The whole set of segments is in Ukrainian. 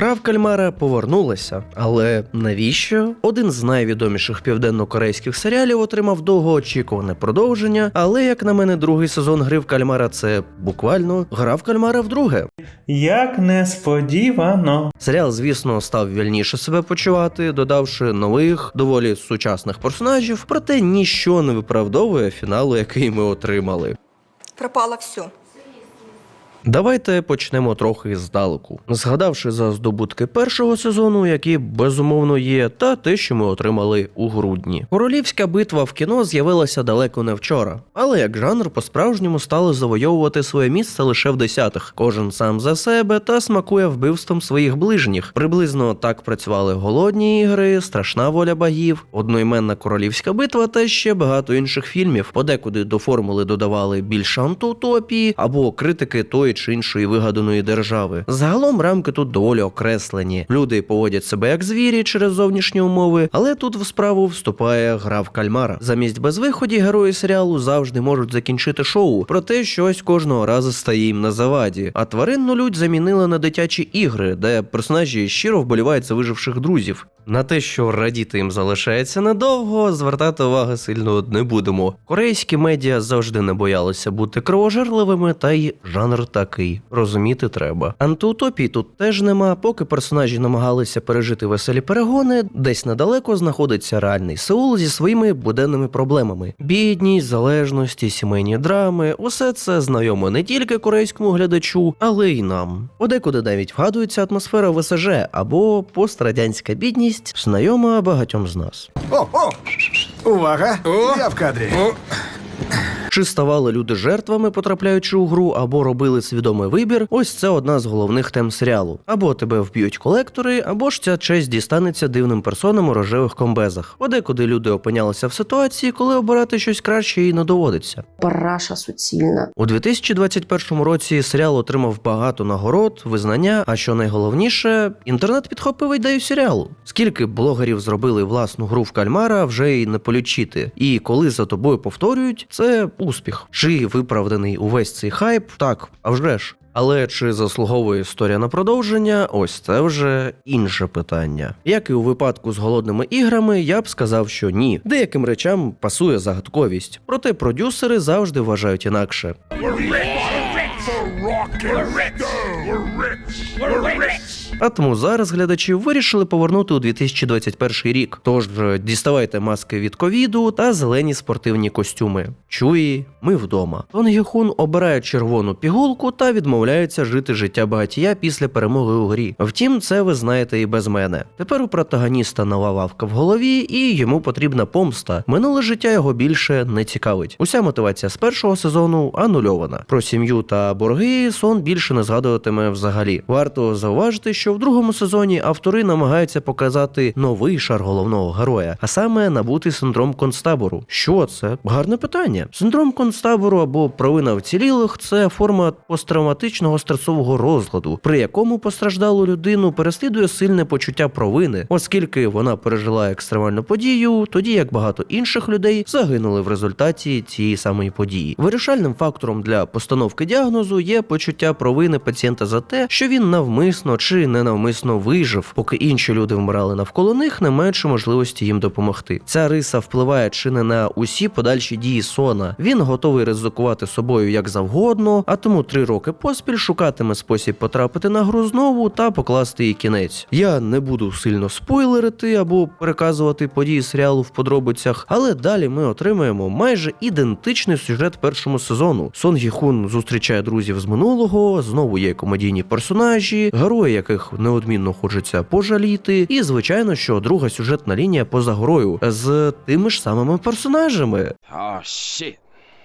Гра в кальмара повернулася, але навіщо? Один з найвідоміших південно-корейських серіалів отримав довгоочікуване продовження, але як на мене, другий сезон гри в кальмара це буквально гра в кальмара вдруге. Як несподівано. Серіал, звісно, став вільніше себе почувати, додавши нових, доволі сучасних персонажів, проте ніщо не виправдовує фіналу, який ми отримали. Пропало все. Давайте почнемо трохи здалеку, згадавши за здобутки першого сезону, які безумовно є, та те, що ми отримали у грудні. Королівська битва в кіно з'явилася далеко не вчора, але як жанр по-справжньому стали завойовувати своє місце лише в десятих. Кожен сам за себе та смакує вбивством своїх ближніх. Приблизно так працювали голодні ігри, страшна воля богів, одноіменна королівська битва та ще багато інших фільмів. Подекуди до формули додавали більше антиутопії або критики тої чи іншої вигаданої держави. Загалом рамки тут доволі окреслені. Люди поводять себе як звірі через зовнішні умови, але тут в справу вступає гра в кальмара. Замість безвиході герої серіалу завжди можуть закінчити шоу, проте щось кожного разу стає їм на заваді. А тваринну лють замінили на дитячі ігри, де персонажі щиро вболівають за виживших друзів. На те, що радіти їм залишається недовго, звертати уваги сильно не будемо. Корейські медіа завжди не боялися бути кровожерливими, та й жанр такий розуміти треба. Антиутопії тут теж нема. Поки персонажі намагалися пережити веселі перегони, десь недалеко знаходиться реальний Сеул зі своїми буденними проблемами: бідність, залежності, сімейні драми. Усе це знайомо не тільки корейському глядачу, але й нам. Подекуди навіть вгадується атмосфера ВСЖ або пострадянська бідність, знайома багатьом з нас. О, о! Увага! Я в кадрі. Чи ставали люди жертвами, потрапляючи у гру, або робили свідомий вибір? Ось це одна з головних тем серіалу. Або тебе вб'ють колектори, або ж ця честь дістанеться дивним персонам у рожевих комбезах. Подекуди люди опинялися в ситуації, коли обирати щось краще і не доводиться. параша суцільна. У 2021 році серіал отримав багато нагород, визнання. А що найголовніше, інтернет підхопив ідею серіалу. Скільки блогерів зробили власну гру в кальмара, вже й не полічити. І коли за тобою повторюють, це успіх. Чи виправданий увесь цей хайп? Так, а вже ж. Але чи заслуговує історія на продовження? Ось це вже інше питання. Як і у випадку з голодними іграми, я б сказав, що ні. Деяким речам пасує загадковість, проте продюсери завжди вважають інакше. А тому зараз глядачі вирішили повернути у 2021 рік. Тож діставайте маски від ковіду та зелені спортивні костюми. Чуї, ми вдома. Тон Гюхун обирає червону пігулку та відмовляється жити життя багатія після перемоги у грі. Втім, це ви знаєте і без мене. Тепер у протагоніста нова вавка в голові, і йому потрібна помста. Минуле життя його більше не цікавить. Уся мотивація з першого сезону анульована. Про сім'ю та борги сон більше не згадуватиме взагалі. Варто зауважити, що в другому сезоні автори намагаються показати новий шар головного героя, а саме набути синдром концтабору. Що це? Гарне питання. Синдром концтабору або провина вцілілих це форма посттравматичного стресового розладу, при якому постраждалу людину переслідує сильне почуття провини, оскільки вона пережила екстремальну подію, тоді як багато інших людей загинули в результаті цієї самої події. Вирішальним фактором для постановки діагнозу є почуття провини пацієнта за те, що він навмисно чи ненавмисно вижив, поки інші люди вмирали навколо них, не маючи можливості їм допомогти. Ця риса впливає чи не на усі подальші дії сона. Він готовий ризикувати собою як завгодно, а тому три роки поспіль шукатиме спосіб потрапити на гру знову та покласти їй кінець. Я не буду сильно спойлерити або переказувати події серіалу в подробицях, але далі ми отримаємо майже ідентичний сюжет першому сезону. Сон Гіхун зустрічає друзів з минулого, знову є комедійні персонажі, герої яких неодмінно хочеться пожаліти, і звичайно, що друга сюжетна лінія поза грою з тими ж самими персонажами. Oh shit.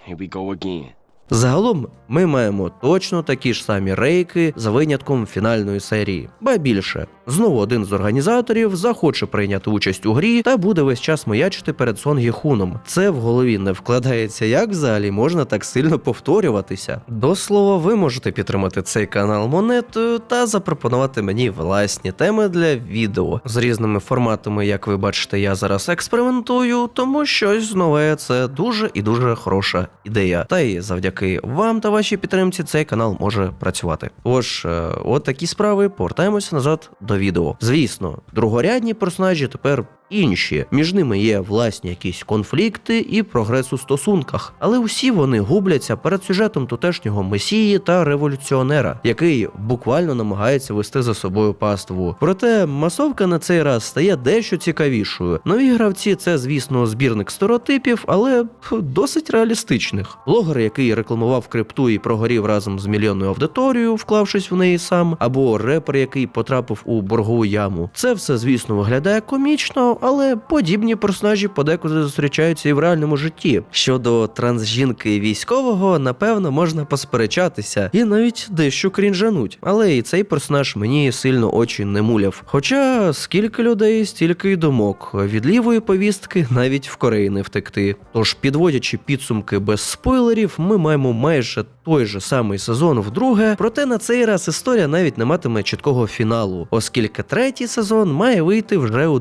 Here we go again. Загалом ми маємо точно такі ж самі рейки за винятком фінальної серії. Ба більше. Знову один з організаторів захоче прийняти участь у грі та буде весь час маячити перед Сон Гіхуном. Це в голові не вкладається, як взагалі можна так сильно повторюватися. До слова, ви можете підтримати цей канал монетою та запропонувати мені власні теми для відео з різними форматами. Як ви бачите, я зараз експериментую, тому щось нове це дуже і дуже хороша ідея. Та й завдяки вам та вашій підтримці цей канал може працювати. Тож, е, от такі справи. Повертаємося назад до відео. Звісно, другорядні персонажі тепер. Інші між ними є власні якісь конфлікти і прогрес у стосунках, але усі вони губляться перед сюжетом тутешнього месії та революціонера, який буквально намагається вести за собою паству. Проте масовка на цей раз стає дещо цікавішою. Нові гравці це, звісно, збірник стереотипів, але досить реалістичних. Блогер, який рекламував крипту і прогорів разом з мільйонною аудиторією, вклавшись в неї сам, або репер, який потрапив у боргову яму. Це все, звісно, виглядає комічно, але подібні персонажі подекуди зустрічаються і в реальному житті. Щодо трансжінки військового, напевно, можна посперечатися і навіть дещо крінжануть. Але і цей персонаж мені сильно очі не муляв. Хоча скільки людей, стільки й думок. Від лівої повістки навіть в Кореї не втекти. Тож, підводячи підсумки без спойлерів, ми маємо майже той же самий сезон вдруге, проте на цей раз історія навіть не матиме чіткого фіналу, оскільки третій сезон має вийти вже у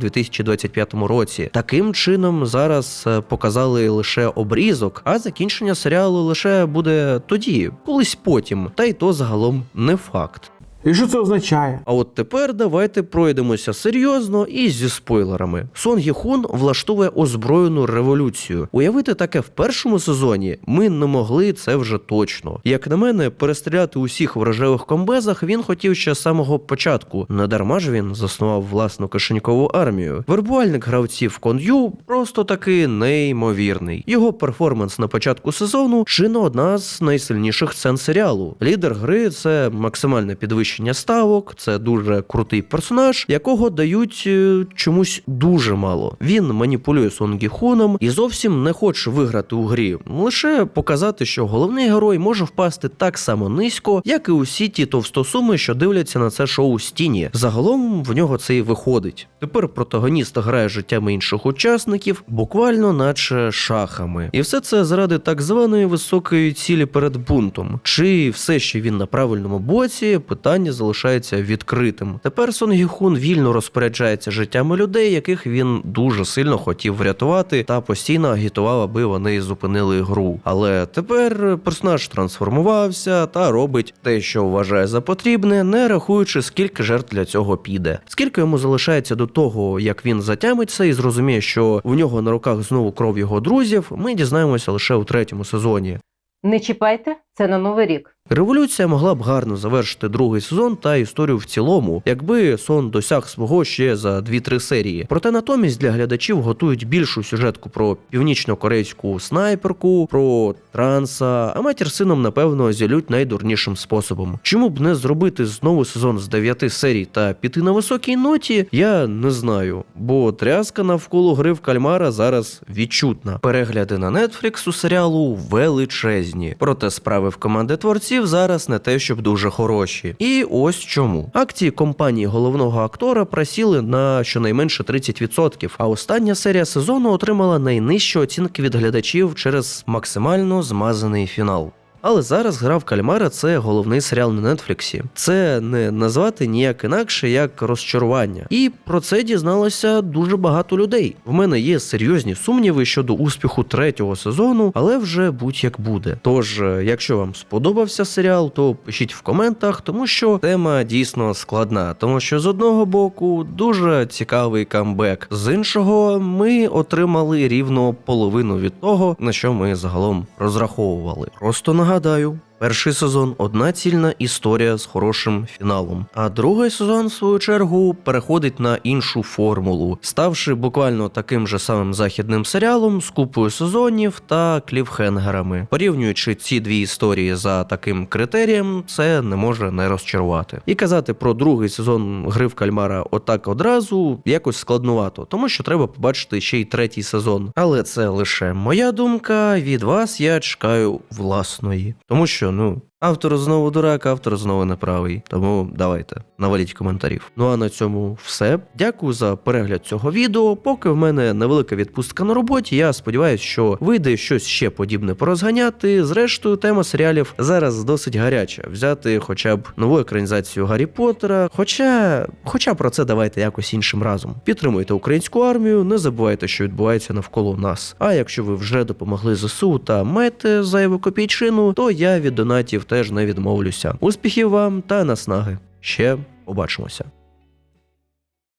2025 році. Таким чином зараз е, показали лише обрізок, а закінчення серіалу лише буде тоді, колись потім, та й то загалом не факт. І що це означає? А от тепер давайте пройдемося серйозно і зі спойлерами. Сон Гі Хун влаштовує озброєну революцію. Уявити таке в першому сезоні ми не могли це вже точно. Як на мене, перестріляти усіх в рожевих комбезах він хотів ще з самого початку. Не дарма ж він заснував власну кишенькову армію. Вербувальник гравців Кон'ю просто таки неймовірний. Його перформанс на початку сезону чи одна з найсильніших сцен серіалу. Лідер гри це максимальне підвищення ставок, це дуже крутий персонаж, якого дають е, чомусь дуже мало. Він маніпулює Сонгі Хуном і зовсім не хоче виграти у грі, лише показати, що головний герой може впасти так само низько, як і усі ті товстосуми, що дивляться на це шоу стіні. Загалом в нього це і виходить. Тепер протагоніст грає життями інших учасників, буквально наче шахами. І все це заради так званої високої цілі перед бунтом. Чи все ще він на правильному боці? Питання залишається відкритим. Тепер Сон Гіхун вільно розпоряджається життями людей, яких він дуже сильно хотів врятувати, та постійно агітував, аби вони зупинили гру. Але тепер персонаж трансформувався та робить те, що вважає за потрібне, не рахуючи, скільки жертв для цього піде. Скільки йому залишається до того, як він затямиться і зрозуміє, що в нього на руках знову кров його друзів, ми дізнаємося лише у третьому сезоні. Не чіпайте, це на новий рік. Революція могла б гарно завершити другий сезон та історію в цілому, якби сон досяг свого ще за 2-3 серії. Проте натомість для глядачів готують більшу сюжетку про північно-корейську снайперку, про транса, а матір сином, напевно, зілють найдурнішим способом. Чому б не зробити знову сезон з 9 серій та піти на високій ноті, я не знаю, бо тряска навколо гри в кальмара зараз відчутна. Перегляди на Netflix у серіалу величезні, проте справи в команди творців зараз не те, щоб дуже хороші. І ось чому акції компанії головного актора просіли на щонайменше 30%, а остання серія сезону отримала найнижчі оцінки від глядачів через максимально змазаний фінал. Але зараз гра в кальмара це головний серіал на Нетфліксі. Це не назвати ніяк інакше як розчарування. І про це дізналося дуже багато людей. В мене є серйозні сумніви щодо успіху третього сезону, але вже будь-як буде. Тож, е, якщо вам сподобався серіал, то пишіть в коментах, тому що тема дійсно складна. Тому що з одного боку дуже цікавий камбек, з іншого ми отримали рівно половину від того, на що ми загалом розраховували. Просто нагадаю. Перший сезон одна цільна історія з хорошим фіналом. А другий сезон, в свою чергу, переходить на іншу формулу, ставши буквально таким же самим західним серіалом з купою сезонів та кліфхенгерами. Порівнюючи ці дві історії за таким критерієм, це не може не розчарувати. І казати про другий сезон гри в кальмара отак одразу якось складнувато, тому що треба побачити ще й третій сезон. Але це лише моя думка. Від вас я чекаю власної, тому що ну Автор знову дурак, автор знову неправий. Тому давайте, наваліть коментарів. Ну а на цьому все. Дякую за перегляд цього відео. Поки в мене невелика відпустка на роботі, я сподіваюся, що вийде щось ще подібне порозганяти. Зрештою, тема серіалів зараз досить гаряча. Взяти хоча б нову екранізацію Гаррі Поттера. Хоча, хоча про це давайте якось іншим разом. Підтримуйте українську армію, не забувайте, що відбувається навколо нас. А якщо ви вже допомогли ЗСУ та маєте зайву копійчину, то я від донатів теж не відмовлюся. Успіхів вам та наснаги. Ще побачимося.